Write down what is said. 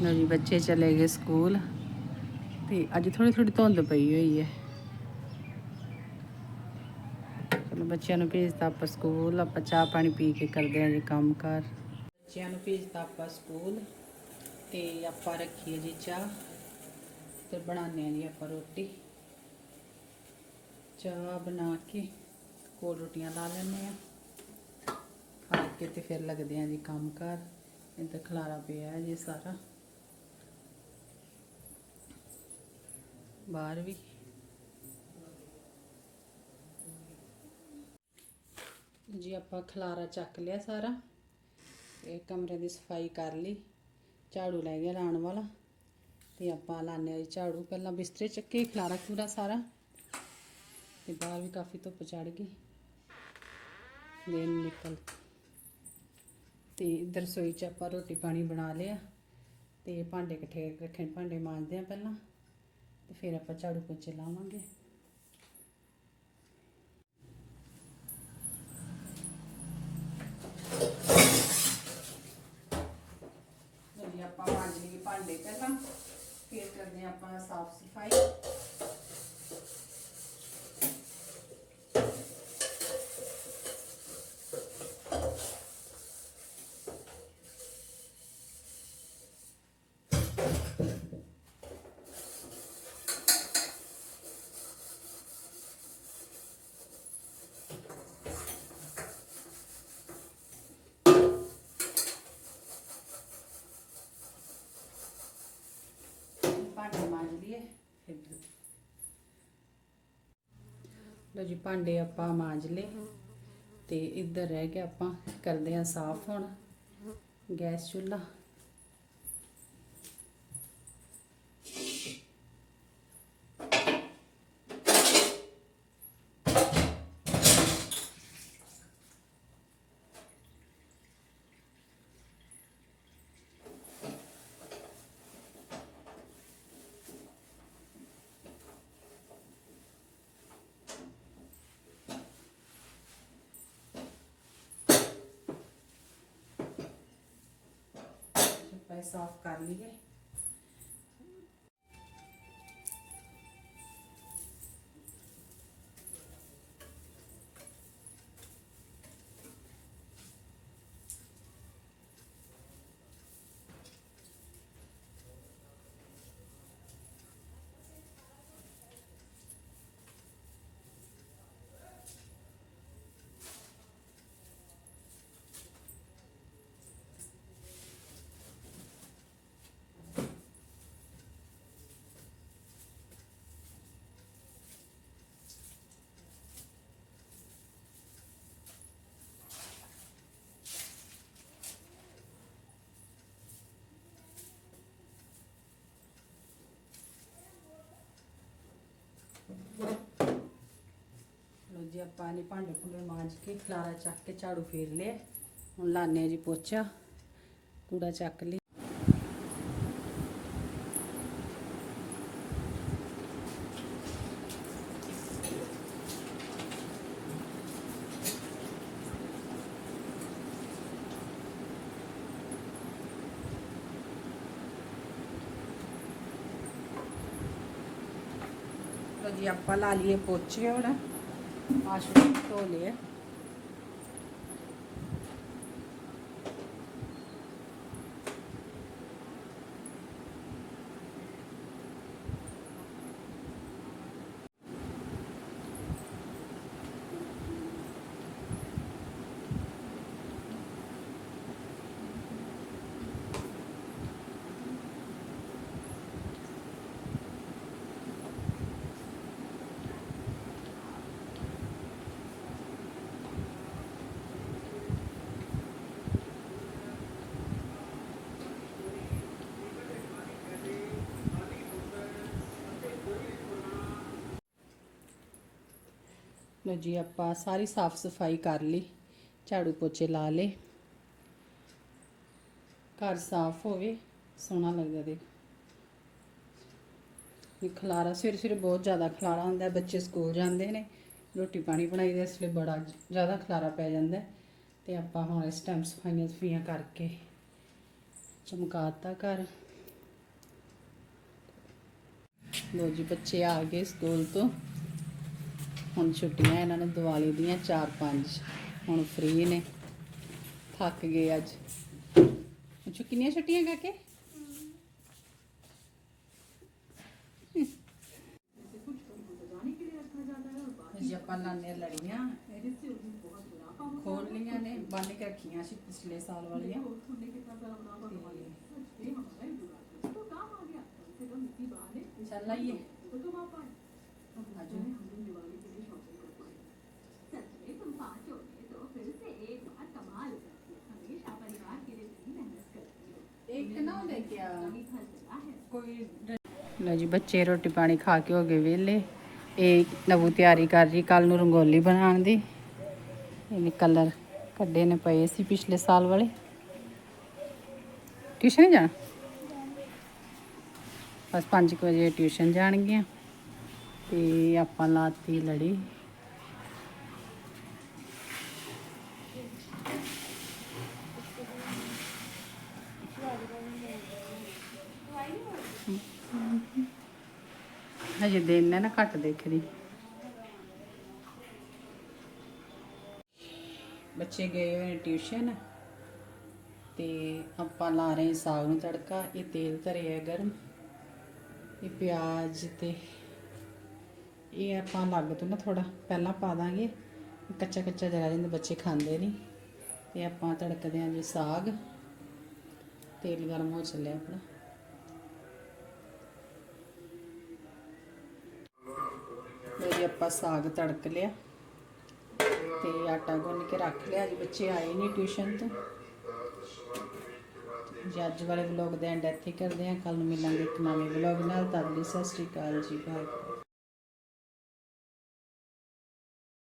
ਲੋ ਜੀ, ਬੱਚੇ ਚਲੇ ਗਏ ਸਕੂਲ। ਤੇ ਅੱਜ ਥੋੜੀ ਥੋੜੀ ਧੁੰਦ ਪਈ ਹੋਈ ਹੈ। ਚਲੋ, ਬੱਚਿਆਂ ਨੂੰ ਭੇਜਤਾ ਆਪਾਂ ਸਕੂਲ। ਆਪਾਂ ਚਾਹ ਪਾਣੀ ਪੀ ਕੇ ਕਰਦੇ ਹਾਂ ਜੀ ਕੰਮ ਕਾਰ ਬੱਚਿਆਂ ਨੂੰ ਭੇਜਤਾ ਆਪਾਂ ਸਕੂਲ ਤੇ ਆਪਾਂ ਰੱਖੀ ਹੈ ਜੀ ਚਾਹ ਤੇ ਬਣਾਉਂਦੇ ਹਾਂ ਜੀ ਆਪਾਂ ਰੋਟੀ। ਚਾਹ ਬਣਾ ਕੇ ਕੋਲ ਰੋਟੀਆਂ ਲਾ ਲੈਂਦੇ ਆ ਖਾ ਕੇ ਤੇ ਫਿਰ ਲੱਗਦੇ ਆ ਜੀ ਕੰਮ ਕਾਰ ਇੱਧਰ ਖਲਾਰਾ ਪਿਆ ਜੀ ਸਾਰਾ। ਬਾਹਰ ਵੀ। ਜੀ, ਆਪਾਂ ਖਲਾਰਾ ਚੱਕ ਲਿਆ ਸਾਰਾ। ਇਹ ਕਮਰੇ ਦੀ ਸਫ਼ਾਈ ਕਰ ਲਈ। ਝਾੜੂ ਲੈ ਗਿਆ ਲਾਉਣ ਵਾਲਾ। ਤੇ ਆਪਾਂ ਲਾਣੇ ਆ ਝਾੜੂ। ਪਹਿਲਾਂ ਬਿਸਤਰੇ ਚੱਕੇ, ਖਲਾਰਾ ਖੂਰਾ ਸਾਰਾ। ਤੇ ਬਾਹਰ ਵੀ ਕਾਫੀ ਧੁੱਪ ਚੜ ਗਈ। ਦਿਨ ਨਿਕਲ। ਤੇ ਇਧਰ ਸੋਈ ਚ ਆਪਾਂ ਰੋਟੀ ਪਾਣੀ ਬਣਾ ਲਿਆ। ਤੇ ਭਾਂਡੇ ਇਕੱਠੇ ਰੱਖੇ ਭਾਂਡੇ ਮਾਂਜਦੇ ਆ ਪਹਿਲਾਂ। ਤੇ ਫਿਰ ਆਪਾਂ ਝਾੜੂ ਪੋਚੇ ਲਾਵਾਂਗੇ। ਜੀ ਆਪਾਂ ਮਾਂਜ ਲਈਏ ਭਾਂਡੇ ਪਹਿਲਾਂ, ਫਿਰ ਕਰਦੇ ਆਪਾਂ ਸਾਫ਼ ਸਫ਼ਾਈ ਭਾਂਡੇ ਮਾਂਜ ਲਈਏ ਫਿਰ ਲੋ ਜੀ, ਭਾਂਡੇ ਆਪਾਂ ਮਾਂਜ ਲਏ ਤੇ ਇੱਧਰ ਰਹਿ ਗਿਆ ਆਪਾਂ ਕਰਦੇ ਆ ਸਾਫ਼ ਹੁਣ ਗੈਸ ਚੁੱਲ੍ਹਾ ਆਪਾਂ ਸਾਫ਼ ਕਰ ਲਈਏ। ਜੀ, ਆਪਾਂ ਨੇ ਭਾਂਡੇ ਭੁੰਡੇ ਮਾਂਜ ਕੇ ਖਲਾਰਾ ਚੱਕ ਕੇ ਝਾੜੂ ਫੇਰ ਲਿਆ ਹੁਣ ਲਾਣੇ ਆ ਜੀ ਪੋਚਾ, ਕੂੜਾ ਚੱਕ ਲਈ। ਲੋ ਜੀ, ਆਪਾਂ ਲਾ ਲਈਏ ਪੋਚੇ ਹੁਣ। আসুন তো ਲੋ ਜੀ, ਆਪਾਂ ਸਾਰੀ ਸਾਫ਼ ਸਫ਼ਾਈ ਕਰ ਲਈ, ਝਾੜੂ ਪੋਚੇ ਲਾ ਲਏ। ਘਰ ਸਾਫ਼ ਹੋਵੇ ਸੋਹਣਾ ਲੱਗਦਾ ਦੇਖ। ਇਹ ਖਲਾਰਾ, ਸਵੇਰੇ ਸਵੇਰੇ ਬਹੁਤ ਜ਼ਿਆਦਾ ਖਲਾਰਾ ਹੁੰਦਾ ਬੱਚੇ ਸਕੂਲ ਜਾਂਦੇ ਨੇ, ਰੋਟੀ ਪਾਣੀ ਬਣਾਈ ਦੇ, ਇਸ ਲਈ ਬੜਾ ਜ਼ਿਆਦਾ ਖਲਾਰਾ ਪੈ ਜਾਂਦਾ ਤੇ ਆਪਾਂ ਹੁਣ ਇਸ ਟਾਈਮ ਸਫਾਈਆਂ ਸਫਾਈਆਂ ਕਰਕੇ ਚਮਕਾਤਾ ਘਰ। ਲੋ ਜੀ, ਬੱਚੇ ਆ ਗਏ ਸਕੂਲ ਤੋਂ। ਹੁਣ ਛੁੱਟੀਆਂ ਇਹਨਾਂ ਨੇ ਦੀਵਾਲੀ ਦੀਆਂ 4-5 ਹੁਣ ਫ੍ਰੀ ਨੇ। ਥੱਕ ਗਏ ਅੱਜ। ਅੱਛਾ ਕਿੰਨੀਆਂ ਛੁੱਟੀਆਂ ਕਾਕੇ? ਜੀ ਆਪਾਂ ਲਾਣੇ ਲੜੀਆਂ। ਖੋਲ ਲੀਆਂ ਨੇ ਬੰਨ ਕੇ ਰੱਖੀਆਂ ਸੀ ਪਿਛਲੇ ਸਾਲ ਵਾਲੀਆਂ। ਤੇ ਚੱਲ ਆਈਏ। ਆਜੋ ਲੈ ਕੇ ਆ ਕੋਈ ਲੋ ਜੀ, ਬੱਚੇ ਰੋਟੀ ਪਾਣੀ ਖਾ ਕੇ ਹੋ ਗਏ ਵਿਹਲੇ। ਇਹ ਨਵੂ ਤਿਆਰੀ ਕਰ ਰਹੀ ਕੱਲ ਨੂੰ ਰੰਗੋਲੀ ਬਣਾਉਣ ਦੀ। ਇਹਨੇ ਕਲਰ ਕੱਢੇ ਨੇ ਪਏ ਸੀ ਪਿਛਲੇ ਸਾਲ ਵਾਲੇ। ਟਿਊਸ਼ਨ ਜਾਣਾ? ਬਸ 5 ਵਜੇ ਟਿਊਸ਼ਨ ਜਾਣਗੀਆਂ। ਤੇ ਆਪਾਂ ਲਾਤੀ ਲੜੀ। ਹਜੇ ਦਿਨ ਹੈ ਨਾ ਘੱਟ ਦੇਖਦੀ ਬੱਚੇ ਗਏ ਹੋਏ ਨੇ ਟਿਊਸ਼ਨ ਤੇ ਆਪਾਂ ਲਾ ਰਹੇ ਸਾਗ ਨੂੰ ਤੜਕਾ, ਇਹ ਤੇਲ ਧਰਿਆ ਗਰਮ, ਇਹ ਪਿਆਜ਼ ਤੇ ਇਹ ਆਪਾਂ ਲੱਗ ਤੋਂ ਨਾ ਥੋੜਾ ਪਹਿਲਾਂ ਪਾ ਦਾਂਗੇ ਕੱਚਾ ਕੱਚਾ ਜਗਾ ਜਾਂਦੇ, ਬੱਚੇ ਖਾਂਦੇ ਨਹੀਂ। ਤੇ ਆਪਾਂ ਤੜਕਦੇ ਆਂ ਜੀ ਸਾਗ। ਤੇਲ ਗਰਮ ਹੋ ਚੱਲਿਆ ਆਪਣਾ। ਲਓ ਆਪਾਂ ਸਾਗ ਤੜਕ ਲਿਆ। ਤੇ ਆਟਾ ਗੁੰਨ ਕੇ ਰੱਖ ਲਿਆ। ਜੀ ਬੱਚੇ ਆਏ ਨਹੀਂ ਟਿਊਸ਼ਨ ਤੋਂ। ਜੀ ਅੱਜ ਵਾਲੇ ਵਲੌਗ ਦੇ ਐਂਡ ਇੱਥੇ ਕਰਦੇ ਹਾਂ। ਕੱਲ ਨੂੰ ਮਿਲਾਂਗੇ ਇੱਕ ਨਵੇਂ ਵਲੌਗ ਨਾਲ। ਤਦ ਲਈ ਸਤਿ ਸ਼੍ਰੀ ਅਕਾਲ ਜੀ, ਬਾਏ।